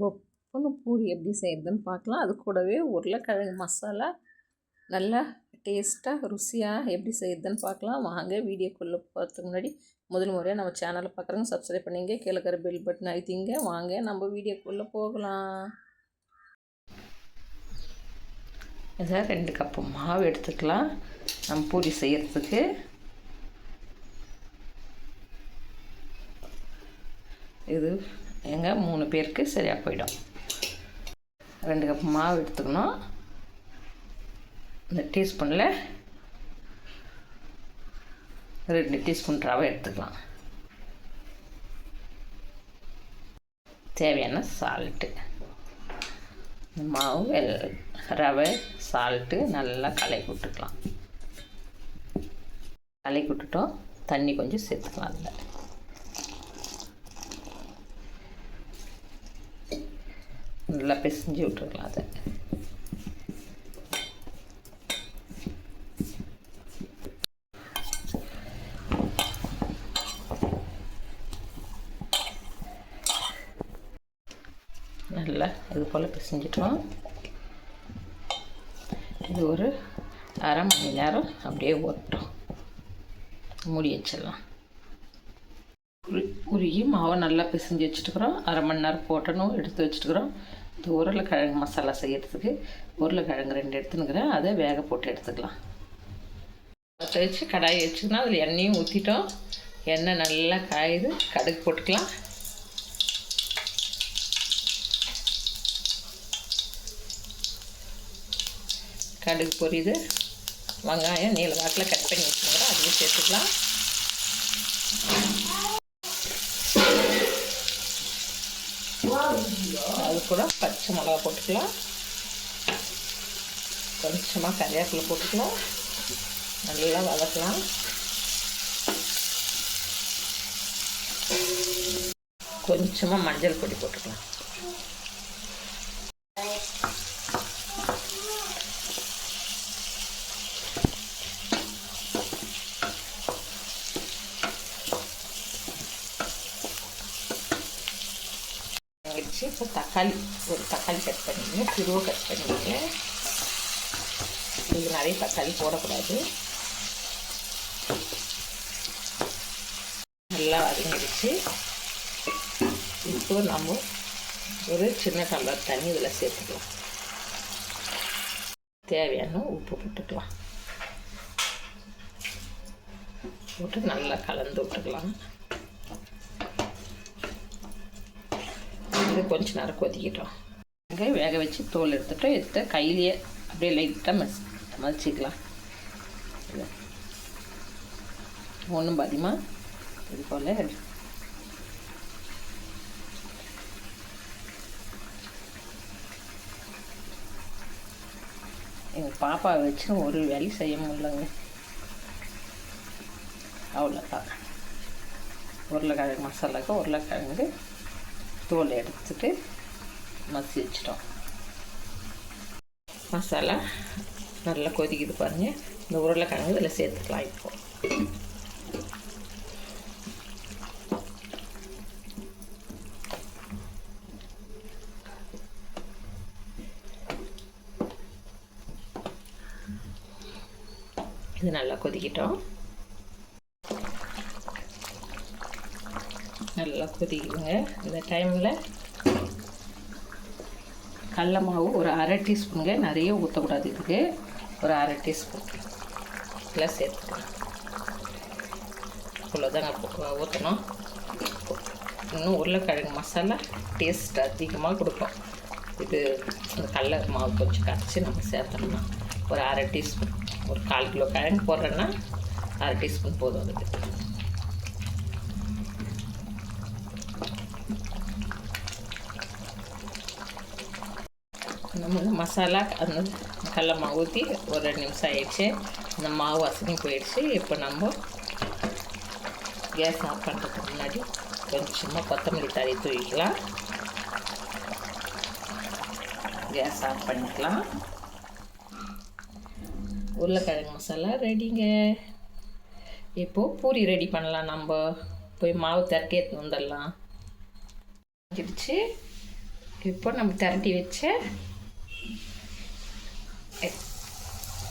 பொப்புன்னு பூரி எப்படி செய்கிறதுன்னு பார்க்கலாம். அது கூடவே உருளைக்கிழங்கு மசாலா நல்லா டேஸ்ட்டாக ருசியாக எப்படி செய்யறதுன்னு பார்க்கலாம். வாங்க வீடியோக்குள்ளே போகிறதுக்கு முன்னாடி முதல் முறையாக நம்ம சேனலை பார்க்குறவங்க சப்ஸ்கிரைப் பண்ணிங்க கீழே பெல் பட்டன் அழுத்திங்க. வாங்க நம்ம வீடியோக்குள்ளே போகலாம். இதாக ரெண்டு கப்பு மாவு எடுத்துக்கலாம். நம்ம பூரி செய்கிறதுக்கு இது எங்கள் மூணு பேருக்கு சரியாக போயிடும். ரெண்டு கப் மாவு எடுத்துக்கணும். இந்த டீஸ்பூனில் ரெண்டு டீஸ்பூன் ரவை எடுத்துக்கலாம். தேவையான சால்ட்டு மாவு எல் ரவை சால்ட்டு நல்லா கலை விட்டுக்கலாம். களை விட்டுட்டோம். தண்ணி கொஞ்சம் சேர்த்துக்கலாம் அதில். நல்லா பிசைஞ்சு விட்டுருக்கலாம் அதை. நல்லா இது போல் பிசைஞ்சிட்டோம். இது ஒரு அரை மணி நேரம் அப்படியே ஓட்டும் மூடி வச்சிடலாம். உரு- உருகி மாவை நல்லா பிசைஞ்சு வச்சுட்டுக்கிறோம். அரை மணி நேரம் போட்டணும் எடுத்து வச்சுட்டுக்கிறோம். இந்த உருளைக்கிழங்கு மசாலா செய்கிறதுக்கு உருளைக்கிழங்கு ரெண்டு எடுத்துனுக்கிறேன் அதை வேக போட்டு எடுத்துக்கலாம். பற்ற வச்சு கடாயை வச்சுக்கணும் அதில் எண்ணெயும் ஊற்றிட்டோம் எண்ணெய் நல்லா காயுது. கடுகு போட்டுக்கலாம். கடுகு பொரியுது. வெங்காயம் நீல வாக்கில் கட் பண்ணி வச்சுக்கிறோம் அதையும் சேர்த்துக்கலாம். அது கூட பச்சை மிளகா போட்டுக்கலாம். கொஞ்சமாக கறிவேப்பிலை போட்டுக்கலாம். நல்லா வதக்கலாம். கொஞ்சமாக மஞ்சள் பொடி போட்டுக்கலாம். வச்சு இப்போ தக்காளி ஒரு தக்காளி கட் பண்ணிக்கங்க திருவை கட் பண்ணிக்கங்க இது நிறைய தக்காளி போடக்கூடாது நல்லா வதங்கிடுச்சு. இப்போ நம்ம ஒரு சின்ன டம்ளர் தண்ணி இதில் சேர்த்துக்கலாம். தேவையான உப்பு போட்டுக்கலாம். போட்டு நல்லா கலந்து விட்டுக்கலாம். இது கொஞ்ச நேரம் கொதிக்கிட்டோம். அங்கே வேக வச்சு தோல் எடுத்துகிட்டோம் எடுத்து கையிலேயே அப்படியே லைட்டாக மஸ் மதிச்சிக்கலாம் ஒன்றும் பாதிமா இது போல் எங்கள் பாப்பாவை வச்சு ஒரு வேலை செய்ய முடியலங்க. அவ்வளோதான் உருளைக்கிழங்கு மசாலாக்கு உருளைக்கிழங்கு தோல் எடுத்துட்டு மசி வச்சிட்டோம் மசாலா நல்லா கொதிக்குது பாருங்கள் இந்த உருளைக்கிழங்கு இதில் சேர்த்துக்கலாம் இப்போ இது நல்லா கொதிக்கிட்டோம் நல்லா கொதிக்குங்க. இந்த டைமில் கடல மாவு ஒரு அரை டீஸ்பூனுங்க. நிறைய ஊற்றக்கூடாது இதுக்கு. ஒரு அரை டீஸ்பூன். எல்லாம் சேர்த்துக்கலாம். இவ்வளோதாங்க ஊற்றணும் இன்னும் உருளைக்கிழங்கு மசாலா டேஸ்ட் அதிகமாக கொடுக்கும். இது இந்த கடல மாவு கொஞ்சம் கரைச்சி நம்ம சேர்த்தோம்னா ஒரு அரை டீஸ்பூன். ஒரு கால் கிலோ கிழங்கு போடுறேன்னா அரை டீஸ்பூன் போதும் அதுக்கு. நம்ம இந்த மசாலா அந்த கடல ஊற்றி ஒரு ரெண்டு நிமிஷம் ஆயிடுச்சு அந்த மாவு வசதி போயிடுச்சு இப்போ நம்ம கேஸ் ஆஃப் பண்ணுறதுக்கு முன்னாடி கொஞ்சமாக கொத்தமல்லி தழி தூவிக்கலாம் கேஸ் ஆஃப் பண்ணிக்கலாம் உருளைக்கிழங்கு மசாலா ரெடிங்க இப்போது பூரி ரெடி பண்ணலாம் நம்ம போய் மாவு திரட்டி எடுத்து வந்துடலாம் இப்போ நம்ம திரட்டி வச்ச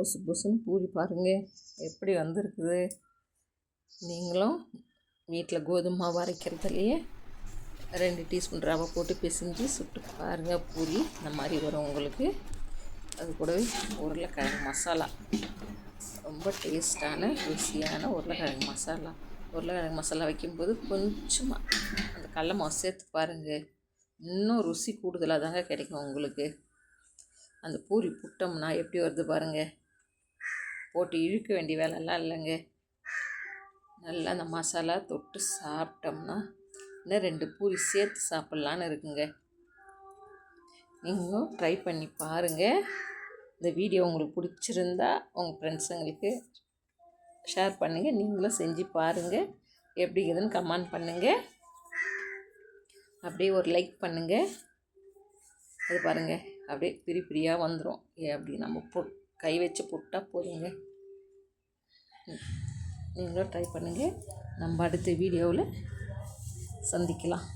பொசு பொசுன்னு பூரி பாருங்கள் எப்படி வந்திருக்குது? நீங்களும் வீட்டில் கோதுமை மாவு அரைக்கிறதுலையே ரெண்டு டீஸ்பூன் ரவை போட்டு பிசைஞ்சு சுட்டு பாருங்கள் பூரி. இந்த மாதிரி வரும் உங்களுக்கு. அது கூடவே உருளைக்கிழங்கு மசாலா. ரொம்ப டேஸ்டான ருசியான உருளைக்கிழங்கு மசாலா. உருளைக்கிழங்கு மசாலா வைக்கும்போது கொஞ்சமாக அந்த கடல மாவு சேர்த்து பாருங்கள் இன்னும் ருசி கூடுதலாக தாங்க கிடைக்கும் உங்களுக்கு. அந்த பூரி புட்டோம்னா எப்படி வருது பாருங்கள் போட்டு இழுக்க வேண்டிய வேலைலாம் இல்லைங்க. நல்லா அந்த மசாலா தொட்டு சாப்பிட்டோம்னா இன்னும் ரெண்டு பூரி சேர்த்து சாப்பிட்லான்னு இருக்குங்க. நீங்களும் ட்ரை பண்ணி பாருங்கள் இந்த வீடியோ உங்களுக்கு பிடிச்சிருந்தா உங்கள் ஃப்ரெண்ட்ஸுங்களுக்கு ஷேர் பண்ணுங்கள் நீங்களும் செஞ்சு பாருங்கள் எப்படி இருக்குதுன்னு கமெண்ட் பண்ணுங்கள் அப்படியே ஒரு லைக் பண்ணுங்கள் அது பாருங்கள் அப்படியே பிரி பிரியாக வந்துடும் அப்படி நம்ம பொ கை வச்சு போட்டால் போதுங்க. நீங்களும் ட்ரை பண்ணுங்கள் நம்ம அடுத்த வீடியோவில் சந்திக்கலாம்.